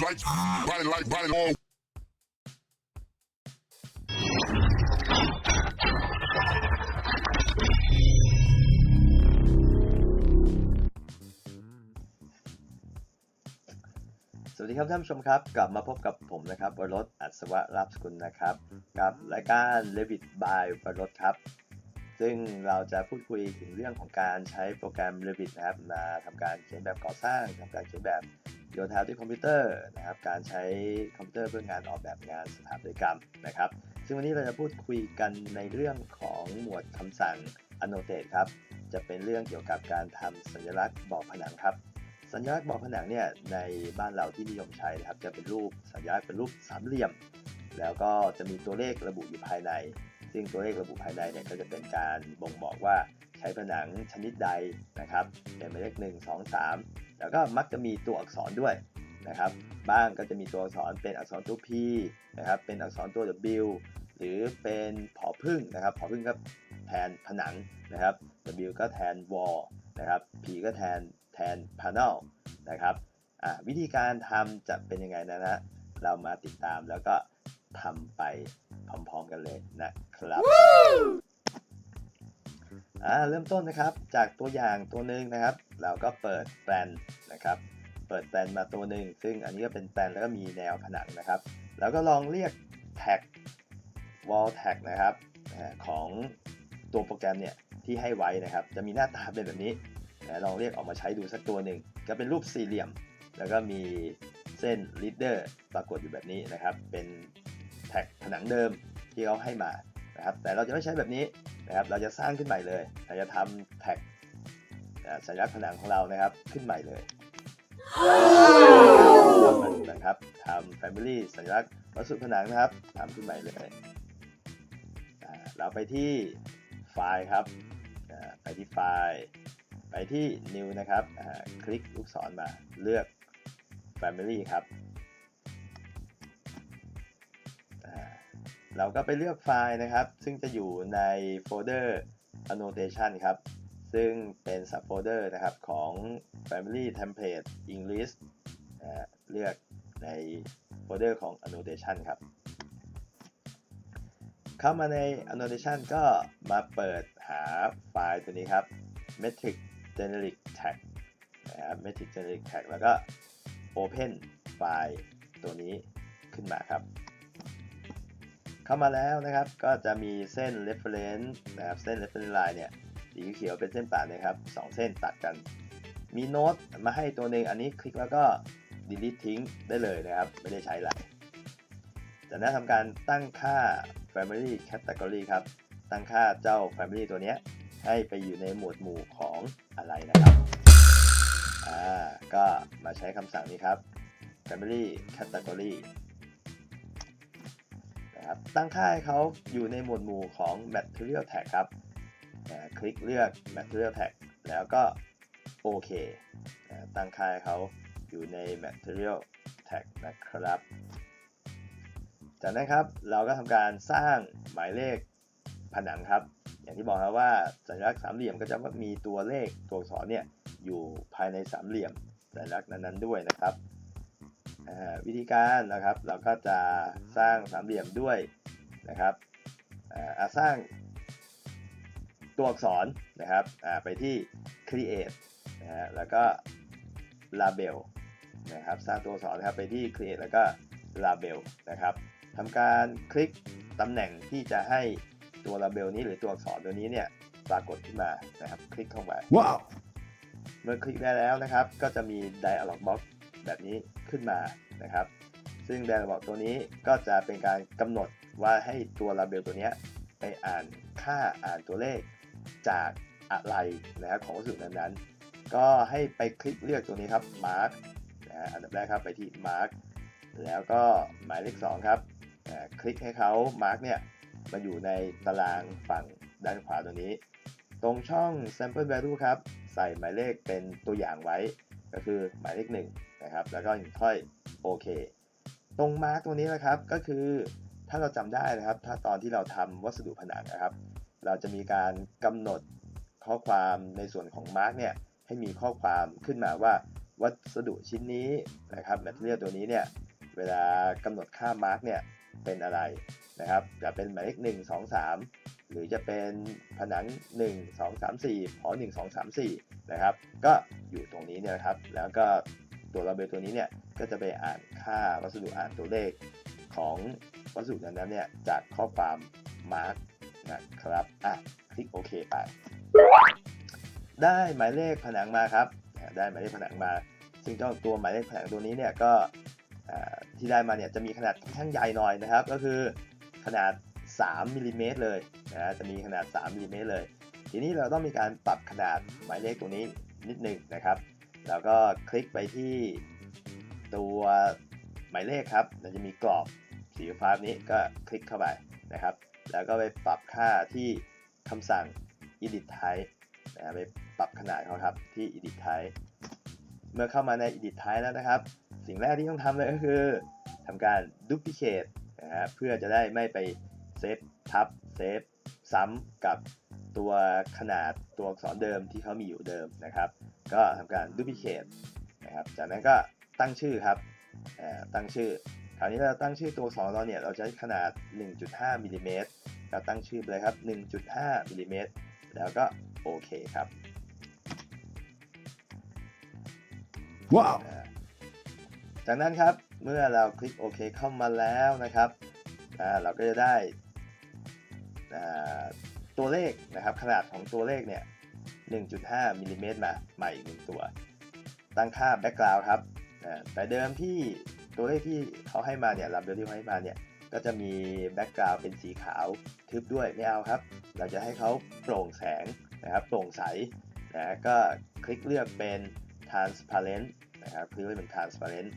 like body like body long. สวัสดีครับท่านผู้ชมครับ กลับมาพบกับผมนะครับวรสอัศวะรับสกุลนะครับกับรายการ Revit by วรสครับ ซึ่งเราจะพูดคุยถึงเรื่องของการใช้โปรแกรม Revit นะครับมาทำการเขียนแบบก่อสร้างทำการเขียนแบบ โยธาด้วยคอมพิวเตอร์นะครับ การใช้คอมพิวเตอร์เพื่องานออกแบบงานสถาปัตยกรรมนะครับ ซึ่งวันนี้เราจะพูดคุยกันในเรื่องของหมวดคำสั่ง annotate ครับ จะเป็นเรื่องเกี่ยวกับการทำสัญลักษณ์บอกผนังครับ สัญลักษณ์บอกผนังเนี่ยในบ้านเราที่นิยมใช้นะครับ จะเป็นรูปสัญลักษณ์เป็นรูปสามเหลี่ยม แล้วก็จะมีตัวเลขระบุอยู่ภายใน ซึ่งตัวเลขระบุภายในเนี่ยก็จะเป็นการบ่งบอกว่า ใช้ผนังชนิดใดนะครับเป็นหมายเลขหนึ่งสองสามแล้วก็มักจะมีตัวอักษรด้วยนะครับบ้างก็จะมีตัวอักษรเป็นอักษรตัว P นะครับเป็นอักษรตัว W หรือเป็นผอพึ่งนะครับผอพึ่งก็แทนผนังนะครับ W ก็แทน wall นะครับ P ก็แทนแทน panel นะครับวิธีการทำจะเป็นยังไงนะฮะเรามาติดตามแล้วก็ทำไปพร้อมๆกันเลยนะครับ เริ่มต้นนะครับจากตัวอย่างตัวหนึ่งนะครับ เราก็เปิดแปลนนะครับ เปิดแปลนมาตัวหนึ่งซึ่งอันนี้ก็เป็นแปลนแล้วก็มีแนวผนังนะครับ แล้วก็ลองเรียกแท็ก wall tag นะครับของตัวโปรแกรมเนี่ยที่ให้ไว้นะครับ จะมีหน้าตาเป็นแบบนี้นะลองเรียกออกมาใช้ดูสักตัวหนึ่งก็เป็นรูปสี่เหลี่ยม แล้วก็มีเส้น leader ปรากฏอยู่แบบนี้นะครับ เป็นแท็กผนังเดิมที่เขาให้มานะครับ แต่เราจะไม่ใช้แบบนี้ นะครับ เราจะสร้างขึ้นใหม่เลย เราจะทำแท็กสัญลักษณ์ผนังของเรานะครับ ขึ้นใหม่เลยนะครับทำ family สัญลักษณ์วัสดุผนังนะครับทำขึ้นใหม่เลยเราไปที่ไฟล์ครับไปที่ไฟล์ ไปที่ new นะครับคลิกลูกศรมาเลือก family ครับ เราก็ไปเลือกไฟล์นะครับ ซึ่งจะอยู่ในโฟลเดอร์ annotation ครับ ซึ่งเป็น subfolder นะครับของ family template english เลือกในโฟลเดอร์ของ annotation ครับ เข้ามาใน annotation ก็มาเปิดหาไฟล์ตัวนี้ครับ metric generic tag นะครับ metric generic tag แล้วก็ open ไฟล์ตัวนี้ขึ้นมาครับ เข้ามาแล้วนะครับ ก็จะมีเส้น reference นะครับ เส้น reference line เนี่ย สีเขียวเป็นเส้นปาดนะครับสองเส้นตัดกัน มีโน้ตมาให้ตัวหนึ่งอันนี้คลิกแล้วก็ delete ทิ้งได้เลยนะครับ ไม่ได้ใช้ละจากนั้นทำการตั้งค่า family category ครับ ตั้งค่าเจ้า family ตัวเนี้ยให้ไปอยู่ในหมวดหมู่ของอะไรนะครับ อ่า ก็มาใช้คำสั่งนี้ครับ family category นะครับ ตั้งค่าให้เขาอยู่ในหมวดหมู่ของ material tag ครับ คลิกเลือก material tag แล้วก็โอเค ตั้งค่าให้เขาอยู่ใน material tag นะครับ จากนั้นครับเราก็ทำการสร้างหมายเลขผนังครับ อย่างที่บอกครับว่าสัญลักษณ์สามเหลี่ยมก็จะมีตัวเลขตัวอักษรเนี่ยอยู่ภายในสามเหลี่ยมสัญลักษณ์นั้นๆด้วยนะครับ วิธีการนะครับเราก็จะสร้างสามเหลี่ยมด้วยนะครับอ่าอ่าสร้างตัวอักษรนะครับอ่าไปที่ create นะฮะแล้วก็ label นะครับสร้างตัวอักษรนะครับไปที่ create แล้วก็ label นะครับทำการคลิกตำแหน่งที่จะให้ตัว label นี้หรือตัวอักษรตัวนี้เนี่ยปรากฏขึ้นมานะครับ คลิกเข้าไป Wow. เมื่อคลิกได้แล้วนะครับ ก็จะมี dialog box แบบนี้ขึ้นมานะครับ ซึ่ง dialog box ตัวนี้ก็จะเป็นการกำหนดว่าให้ตัว label ตัวนี้ไปอ่านค่าอ่านตัวเลขจากอะไรนะครับของวัสดุนั้นๆ ก็ให้ไปคลิกเลือกตัวนี้ครับ mark นะฮะอันดับแรกครับไปที่ mark แล้วก็หมายเลข2ครับคลิกให้เขา mark เนี่ยมาอยู่ในตารางฝั่งด้านขวาตัวนี้ ตรงช่อง sample value ครับ ใส่หมายเลขเป็นตัวอย่างไว้ ก็คือหมายเลขหนึ่งนะครับ แล้วก็ค่อยโอเค ตรงมาร์กตัวนี้นะครับก็คือถ้าเราจำได้นะครับ ถ้าตอนที่เราทำวัสดุผนังนะครับ เราจะมีการกำหนดข้อความในส่วนของมาร์กเนี่ยให้มีข้อความขึ้นมาว่าวัสดุชิ้นนี้นะครับ material ตัวนี้เนี่ยเวลากำหนดค่ามาร์กเนี่ยเป็นอะไรนะครับจะเป็นหมายเลข1 2 3 หรือจะเป็นผนัง 1 2 3 4หอ1 2 3 4 นะครับ ก็อยู่ตรงนี้เนี่ยนะครับ แล้วก็ตัวระเบิดตัวนี้เนี่ยก็จะไปอ่านค่าวัสดุอ่านตัวเลขของวัสดุนั้นเนี่ยจากข้อความมาร์กนะครับอะคลิกโอเคไป ได้หมายเลขผนังมาครับ ได้หมายเลขผนังมา ซึ่งเจ้าตัวหมายเลขผนังตัวนี้เนี่ยก็ที่ได้มาเนี่ยจะมีขนาดค่อนข้างใหญ่หน่อยนะครับ ก็คือขนาด 3มิลลิเมตรเลยนะจะมีขนาด 3มิลลิเมตรเลย ทีนี้เราต้องมีการปรับขนาดหมายเลขตัวนี้นิดหนึ่งนะครับ แล้วก็คลิกไปที่ตัวหมายเลขครับมันจะมีกรอบสีฟ้านี้ก็คลิกเข้าไปนะครับ แล้วก็ไปปรับค่าที่คำสั่ง edit type นะไปปรับขนาดเขาครับที่ edit type เมื่อเข้ามาใน edit type แล้วนะครับ สิ่งแรกที่ต้องทำเลยก็คือทำการ duplicate นะฮะเพื่อจะได้ไม่ไปเซฟทับเซฟซ้ำกับ ตัวขนาดตัวอักษรเดิมที่เขามีอยู่เดิมนะครับ ก็ทำการ duplicate นะครับ จากนั้นก็ตั้งชื่อครับอ่าตั้งชื่อ คราวนี้เราตั้งชื่อตัวอักษรเราเนี่ยเราจะใช้ขนาด 1.5มิลลิเมตรเราตั้งชื่อไปเลยครับ 1.5มิลลิเมตรแล้วก็โอเคครับ Wow. อ่าจากนั้นครับเมื่อเราคลิกโอเคเข้ามาแล้วนะครับอ่าเราก็จะได้อ่า ตัวเลขนะครับขนาดของตัวเลขเนี่ย 1.5มิลลิเมตรมาใหม่อีกหนึ่งตัว ตั้งค่าแบ็กกราวด์ครับแต่เดิมที่ตัวเลขที่เขาให้มาเนี่ยลำเดิมที่เขาให้มาเนี่ยก็จะมีแบ็กกราวด์เป็นสีขาวทึบด้วยไม่เอาครับ เราจะให้เขาโปร่งแสงนะครับโปร่งใสนะก็คลิกเลือกเป็น transparent นะครับคลิกเลือกเป็น transparent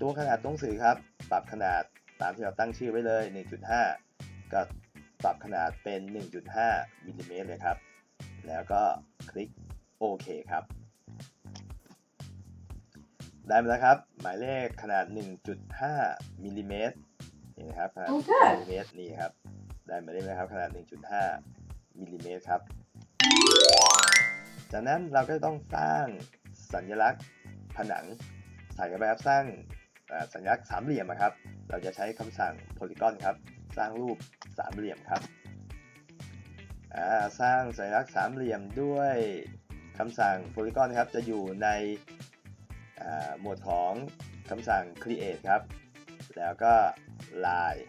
ตัวขนาดตัวหนังสือครับ ปรับขนาดตามที่เราตั้งชื่อไว้เลย 1.5 ก็ ปรับขนาดเป็น 1.5มิลลิเมตรเลยครับ แล้วก็คลิกโอเคครับ ได้มาแล้วครับ หมายเลขขนาด 1.5มิลลิเมตรนี่นะครับขนาดโอเคมิลลิเมตรนี่ครับ ได้หมายเลขไหมครับขนาด 1.5มิลลิเมตรครับ จากนั้นเราก็ต้องสร้างสัญลักษณ์ผนังใส่เข้าไปครับสร้างอ่าสัญลักษณ์สามเหลี่ยมอะครับ เราจะใช้คำสั่ง polygon ครับ สร้างรูปสามเหลี่ยมครับสร้างสัญลักษณ์สามเหลี่ยมด้วยคำสั่ง polygon ครับ จะอยู่ในหมวดของคำสั่ง create ครับ แล้วก็ line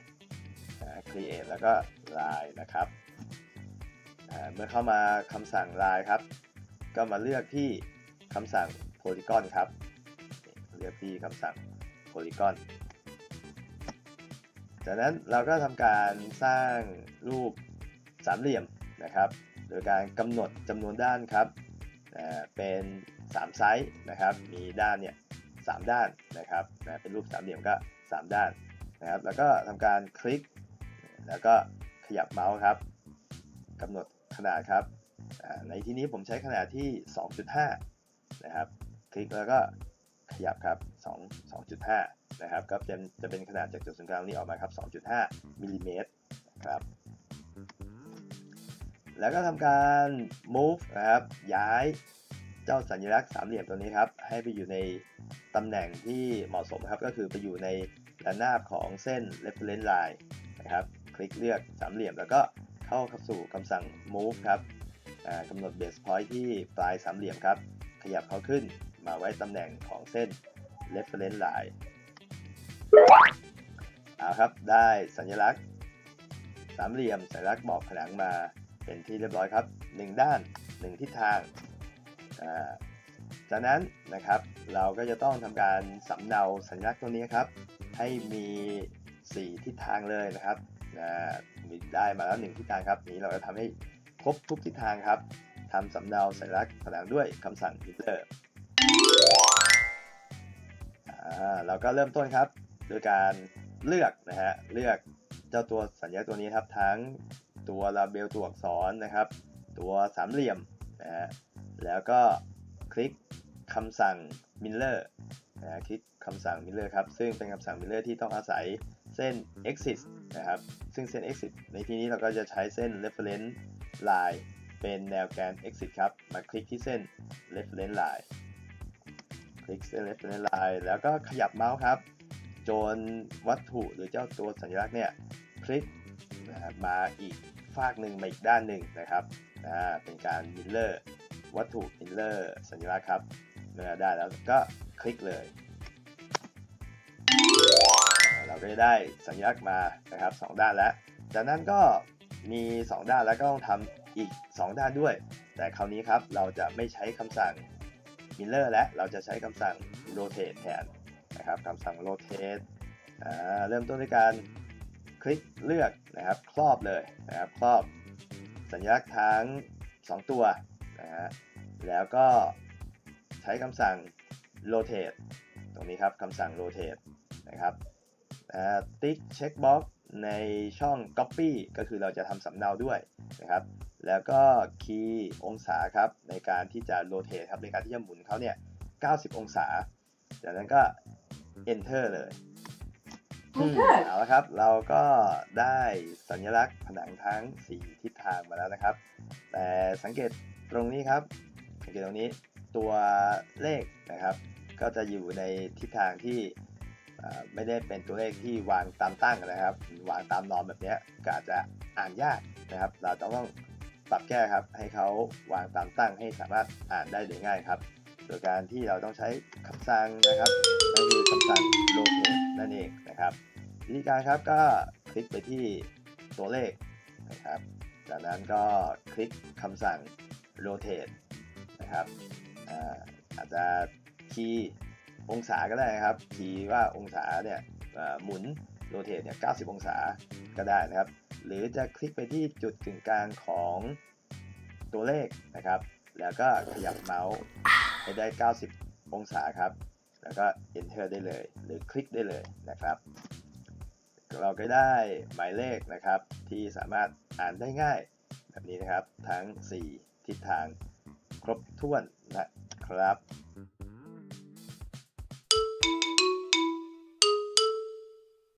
create แล้วก็ line นะครับเมื่อเข้ามาคำสั่ง line ครับ ก็มาเลือกที่คำสั่ง polygon ครับ เลือกที่คำสั่ง polygon จากนั้นเราก็ทำการสร้างรูปสามเหลี่ยมนะครับ โดยการกำหนดจำนวนด้านครับเป็น 3 ไซส์นะครับ มีด้านเนี่ยสามด้านนะครับนะเป็นรูปสามเหลี่ยมก็ 3 ด้านนะครับ แล้วก็ทำการคลิก แล้วก็ขยับเมาส์ครับกำหนดขนาดครับ ในที่นี้ผมใช้ขนาดที่ 2.5 นะครับ คลิกแล้วก็ ขยับครับ2 2.5 นะครับ ก็จะจะเป็นขนาดจากจุดศูนย์กลางนี้ออกมาครับ 2.5มิลลิเมตรครับ แล้วก็ทำการ move นะครับ ย้ายเจ้าสัญลักษณ์สามเหลี่ยมตัวนี้ครับ ให้ไปอยู่ในตำแหน่งที่เหมาะสมครับ ก็คือไปอยู่ในระนาบของเส้น reference line นะครับ คลิกเลือกสามเหลี่ยม แล้วก็เข้าสู่คำสั่ง move ครับกำหนด base point ที่ปลายสามเหลี่ยมครับ ขยับเขาขึ้น มาไว้ตำแหน่งของเส้น reference line เอาครับได้สัญลักษณ์ สามเหลี่ยมสัญลักษณ์บอกผนังมาเป็นที่เรียบร้อยครับ 1 ด้าน 1 ทิศทางาจากนั้นนะครับเราก็จะต้องทำการสำเนาสัญลักษณ์ตัวนี้ครับ ให้มี 4 ทิศทางเลยนะครับมีได้มาแล้ว 1 ทิศทางครับ นี้เราจะทำให้ครบทุกทิศทางครับทำสำเนาสัญลักษณ์ผนังด้วยคำสั่ง enter อ่า เราก็เริ่มต้นครับ โดยการเลือกนะฮะเลือกเจ้าตัวสัญลักษณ์ตัวนี้ครับ ทั้งตัวลาเบลตัวอักษรนะครับ ตัวสามเหลี่ยมนะฮะแล้วก็คลิกคำสั่ง Miller นะฮะคลิกคำสั่ง Miller ครับ ซึ่งเป็นคำสั่ง Miller ที่ต้องอาศัยเส้น Exit นะครับ ซึ่งเส้น Exit ในที่นี้เราก็จะใช้เส้น Reference Line เป็นแนวแกน Exit ครับ มาคลิกที่เส้น Reference Line คคลิก select เป็นลแล้วก็ขยับเมาส์ครับ จนวัตถุหรือเจ้าตัวสัญลักษณ์เนี่ยคลิกมาอีกฝากหนึ่งมาอีกด้านหนึ่งนะครับอ่าเป็นการมิลเลอร์วัตถุมิลเลอร์สัญลักษณ์ครับเมื่อได้แล้วก็คลิกเลย เราก็จะได้สัญลักษณ์มานะครับสองด้านแล้ว จากนั้นก็มี 2 ด้านแล้วก็ต้องทำอีก 2 ด้านด้วย แต่คราวนี้ครับเราจะไม่ใช้คำสั่ง Miller และเราจะใช้คำสั่ง Rotate แทนนะครับคำสั่ง Rotate เริ่มต้นด้วยการคลิกเลือกนะครับครอบเลยนะครับครอบสัญลักษณ์ทั้ง 2 ตัวนะฮะแล้วก็ใช้คำสั่ง Rotate ตรงนี้ครับคำสั่ง Rotate นะครับติ๊กเช็คบ็อก ในช่อง Copy ก็คือเราจะทำสำเนาด้วยนะครับ แล้วก็คีย์องศาครับในการที่จะ rotate ครับในการที่จะหมุนเขาเนี่ย 90 องศา จากนั้นก็ enter เลยอืม Enter เอาละครับ เราก็ได้สัญลักษณ์ผนังทั้ง 4 ทิศทางมาแล้วนะครับ แต่สังเกตตรงนี้ครับ สังเกตตรงนี้ตัวเลขนะครับ ก็จะอยู่ในทิศทางที่อ่า ไม่ได้เป็นตัวเลขที่วางตามตั้งนะครับ วางตามนอมแบบนี้ก็อาจจะอ่านยากนะครับ เราต้องปรับแก้ครับ ให้เขาวางตามตั้งให้สามารถอ่านได้โดยง่ายครับ โดยการที่เราต้องใช้คำสั่งนะครับนั่นคือคำสั่ง rotate นั่นเองนะครับ วิธีการครับก็คลิกไปที่ตัวเลขนะครับ จากนั้นก็คลิกคำสั่ง rotate นะครับอาอาจจะคีย์ องศาก็ได้นะครับคีย์ว่าองศาเนี่ยหมุนโรเทตเนี่ย90 องศาก็ได้นะครับ หรือจะคลิกไปที่จุดกึ่งกลางของตัวเลขนะครับ แล้วก็ขยับเมาส์ให้ได้ 90 องศาครับ แล้วก็ enter ได้เลย หรือคลิกได้เลยนะครับ เราก็ได้หมายเลขนะครับ ที่สามารถอ่านได้ง่ายแบบนี้นะครับ ทั้ง 4 ทิศทางครบถ้วนนะครับ